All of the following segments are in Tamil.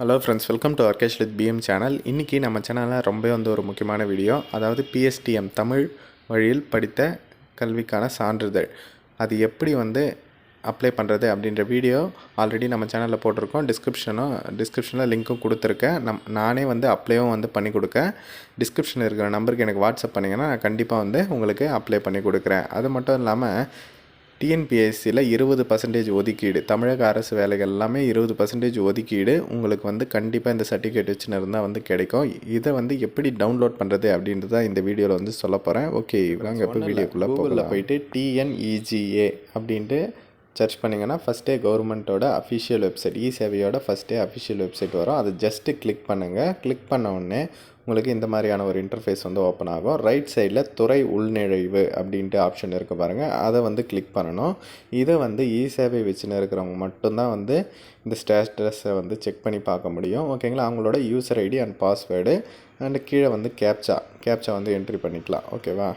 Hello friends welcome to Arkesh with PM channel இன்றைக்கி நம்ம சேனலில் ரொம்ப வந்து ஒரு முக்கியமான வீடியோ அதாவது பிஎஸ்டிஎம் தமிழ் வழியில் படித்த கல்விக்கான சான்றிதழ். அது எப்படி வந்து அப்ளை பண்ணுறது அப்படின்ற வீடியோ ஆல்ரெடி நம்ம சேனலில் போட்டிருக்கோம். டிஸ்கிரிப்ஷனும் டிஸ்கிரிப்ஷனில் லிங்க்கும் கொடுத்துருக்கேன். நம் நானே வந்து அப்ளையும் வந்து பண்ணி கொடுக்கேன். டிஸ்கிரிப்ஷனில் இருக்கிற நம்பருக்கு எனக்கு வாட்ஸ்அப் பண்ணிங்கன்னா நான் கண்டிப்பாக வந்து உங்களுக்கு அப்ளை பண்ணி கொடுக்குறேன். அது மட்டும் இல்லாமல் டிஎன்பிஎஸ்சியில் இருபது பர்சன்டேஜ் ஒதுக்கீடு. தமிழக அரசு வேலைகள் எல்லாமே இருபது பர்சன்டேஜ் ஒதுக்கீடு. உங்களுக்கு வந்து கண்டிப்பாக இந்த சர்டிஃபிகேட் வச்சுன்னு இருந்தால் வந்து கிடைக்கும். இதை வந்து எப்படி டவுன்லோட் பண்ணுறது அப்படின்றது தான் இந்த வீடியோவில் வந்து சொல்ல போகிறேன் ஓகே இவங்க இப்போ வீடியோக்குள்ளே கூகுளில் போயிட்டு டிஎன்இஜிஏ அப்படின்ட்டு சர்ச் பண்ணிங்கன்னா ஃபஸ்ட்டே கவர்மெண்ட்டோட அஃபிஷியல் வெப்சைட் இ சேவையோட ஃபஸ்ட்டே அஃபிஷியல் வெப்சைட் வரும். அதை ஜஸ்ட்டு கிளிக் பண்ணுங்கள் கிளிக் பண்ண உடனே உங்களுக்கு இந்த மாதிரியான ஒரு இன்டர்ஃபேஸ் வந்து ஓப்பன் ஆகும். ரைட் சைடில் துறை உள்நுழைவு அப்படின்ட்டு ஆப்ஷன் இருக்க பாருங்கள் அதை வந்து கிளிக் பண்ணணும். இதை வந்து இ சேவை வச்சுன்னு இருக்கிறவங்க மட்டும்தான் வந்து இந்த ஸ்டேட்டஸை வந்து செக் பண்ணி பார்க்க முடியும். ஓகேங்களா அவங்களோட user ID and password and கீழே வந்து கேப்சா கேப்சா வந்து என்ட்ரி பண்ணிக்கலாம். ஓகேவா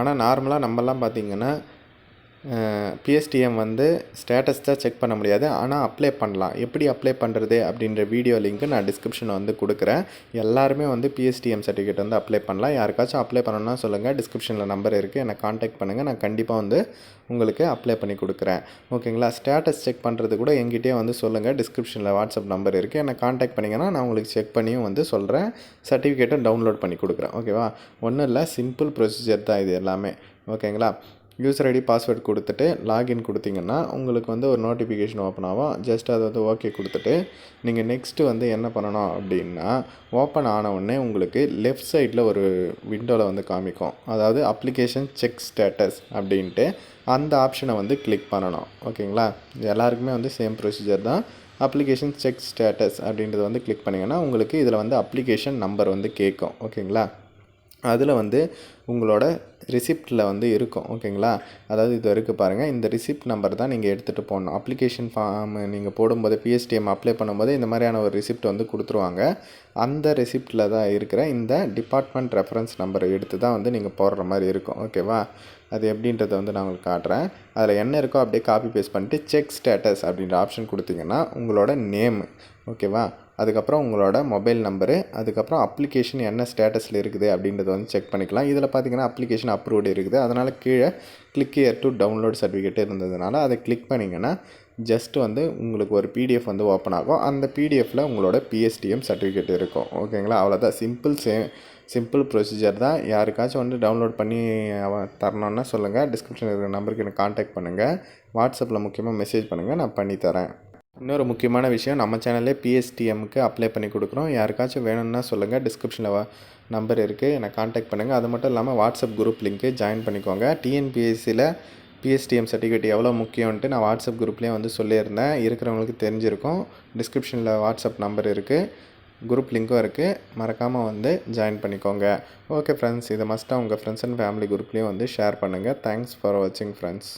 ஆனால் நார்மலாக நம்மலாம் பார்த்திங்கன்னா பிஎஸ்டிஎம் வந்து ஸ்டேட்டஸ் தான் செக் பண்ண முடியாது. ஆனால் அப்ளை பண்ணலாம். எப்படி அப்ளை பண்ணுறது அப்படின்ற வீடியோ லிங்க்கு நான் டிஸ்கிரிப்ஷனில் வந்து கொடுக்குறேன். எல்லாருமே வந்து பிஎஸ்டிஎம் சர்டிஃபிகேட் வந்து அப்ளை பண்ணலாம். யாருக்காச்சும் அப்ளை பண்ணணும்னா சொல்லுங்கள் டிஸ்கிரிப்ஷனில் நம்பர் இருக்குது என்னை காண்டாக்ட் பண்ணுங்கள் நான் கண்டிப்பாக வந்து உங்களுக்கு அப்ளை பண்ணி கொடுக்குறேன். ஓகேங்களா? ஸ்டேட்டஸ் செக் பண்ணுறது கூட எங்கிட்டே வந்து சொல்லுங்கள் டிஸ்கிரிப்ஷனில் வாட்ஸ்அப் நம்பர் இருக்குது என்னை காண்டாக்ட் பண்ணிங்கன்னா நான் உங்களுக்கு செக் பண்ணியும் வந்து சொல்கிறேன் சர்டிஃபிகேட்டும் டவுன்லோட் பண்ணி கொடுக்குறேன். ஓகேவா? ஒன்றும் இல்லை. சிம்பிள் ப்ரொசீஜர் தான் இது எல்லாமே. ஓகேங்களா? யூசர் ஐடி பாஸ்வேர்ட் கொடுத்துட்டு லாகின் கொடுத்தீங்கன்னா உங்களுக்கு வந்து ஒரு நோட்டிஃபிகேஷன் ஓப்பன் ஆகும். ஜஸ்ட் அதை வந்து ஓகே கொடுத்துட்டு நீங்கள் நெக்ஸ்ட்டு வந்து என்ன பண்ணணும் அப்படின்னா ஓப்பன் ஆன உடனே உங்களுக்கு லெஃப்ட் சைடில் ஒரு விண்டோவில் வந்து காமிக்கும். அதாவது அப்ளிகேஷன் செக் ஸ்டேட்டஸ் அப்படின்ட்டு அந்த ஆப்ஷனை வந்து கிளிக் பண்ணணும். ஓகேங்களா எல்லாருக்குமே வந்து சேம் ப்ரொசீஜர் தான். அப்ளிகேஷன் செக் ஸ்டேட்டஸ் அப்படின்றத வந்து கிளிக் பண்ணிங்கன்னா உங்களுக்கு இதில் வந்து அப்ளிகேஷன் நம்பர் வந்து கேட்கும். ஓகேங்களா அதில் வந்து உங்களோட ரிசிப்ட்டில் வந்து இருக்கும் ஓகேங்களா அதாவது இது இருக்குது பாருங்கள் இந்த ரிசிப்ட் நம்பர் தான் நீங்கள் எடுத்துகிட்டு போகணும் அப்ளிகேஷன் ஃபார்ம் நீங்கள் போடும்போது பிஎஸ்டிஎம் அப்ளை பண்ணும்போது இந்த மாதிரியான ஒரு ரிசிப்ட் வந்து கொடுத்துருவாங்க. அந்த ரிசிப்டில் தான் இருக்கிற இந்த டிபார்ட்மெண்ட் ரெஃபரன்ஸ் நம்பரை எடுத்து தான் வந்து நீங்கள் போடுற மாதிரி இருக்கும் ஓகேவா அது எப்படின்றத வந்து நான் உங்களுக்கு காட்டுறேன். அதில் என்ன இருக்கோ அப்படியே காப்பி பேஸ்ட் பண்ணிட்டு செக் ஸ்டேட்டஸ் அப்படின்ற ஆப்ஷன் கொடுத்தீங்கன்னா உங்களோட நேம் ஓகேவா அதுக்கப்புறம் உங்களோட மொபைல் நம்பரு அதுக்கப்புறம் அப்ளிகேஷன் என்ன ஸ்டேட்டஸில் இருக்குது அப்படின்றத வந்து செக் பண்ணிக்கலாம். இதில் பார்த்தீங்கன்னா அப்ளிகேஷன் அப்ரூவ்டு இருக்குது. அதனால் கீழே click here to download certificate இருந்ததுனால அதை கிளிக் பண்ணிங்கன்னா ஜஸ்ட் வந்து உங்களுக்கு ஒரு பிடிஎஃப் வந்து ஓப்பன் ஆகும். அந்த பிடிஎஃப்பில் உங்களோட பிஎஸ்டிஎம் சர்டிஃபிகேட் இருக்கும். ஓகேங்களா அவ்வளோதான் சிம்பிள் சே சிம்பிள் ப்ரொசீஜர் தான். யாருக்காச்சும் வந்து டவுன்லோட் பண்ணி தரணுன்னா சொல்லுங்கள் டிஸ்கிரிப்ஷன் இருக்கிற நம்பருக்கு எனக்கு காண்டாக்ட் பண்ணுங்கள் வாட்ஸ்அப்பில் முக்கியமாக மெசேஜ் பண்ணுங்கள் நான் பண்ணித்தரேன் இன்னொரு முக்கியமான விஷயம் நம்ம சேனல்லே பிஎஸ்டிஎம்க்கு அப்ளை பண்ணி கொடுக்குறோம். யாருக்காச்சும் வேணும்னா சொல்லுங்கள் டிஸ்கிரிப்ஷனில் நம்பர் இருக்குது என்னை காண்டாக்ட் பண்ணுங்கள் அது மட்டும் இல்லாமல் வாட்ஸ்அப் குரூப் லிங்க்கு ஜாயின் பண்ணிக்கோங்க. டிஎன்பிஎஸ்சியில் பிஎஸ்டிஎம் சர்டிஃபிகேட் எவ்வளோ முக்கியம்ன்ட்டு நான் வாட்ஸ்அப் குரூப்லேயே வந்து சொல்லியிருந்தேன். இருக்கிறவங்களுக்கு தெரிஞ்சிருக்கும். டிஸ்கிரிப்ஷனில் வாட்ஸ்அப் நம்பர் இருக்குது குரூப் லிங்க்கும் இருக்குது மறக்காமல் வந்து ஜாயின் பண்ணிக்கோங்க. ஓகே ஃப்ரெண்ட்ஸ் இதை மஸ்ட்டாக உங்கள் ஃப்ரெண்ட்ஸ் அண்ட் ஃபேமிலி குரூப்லேயும் வந்து ஷேர் பண்ணுங்கள் தேங்க்ஸ் ஃபார் வாட்சிங் ஃப்ரெண்ட்ஸ்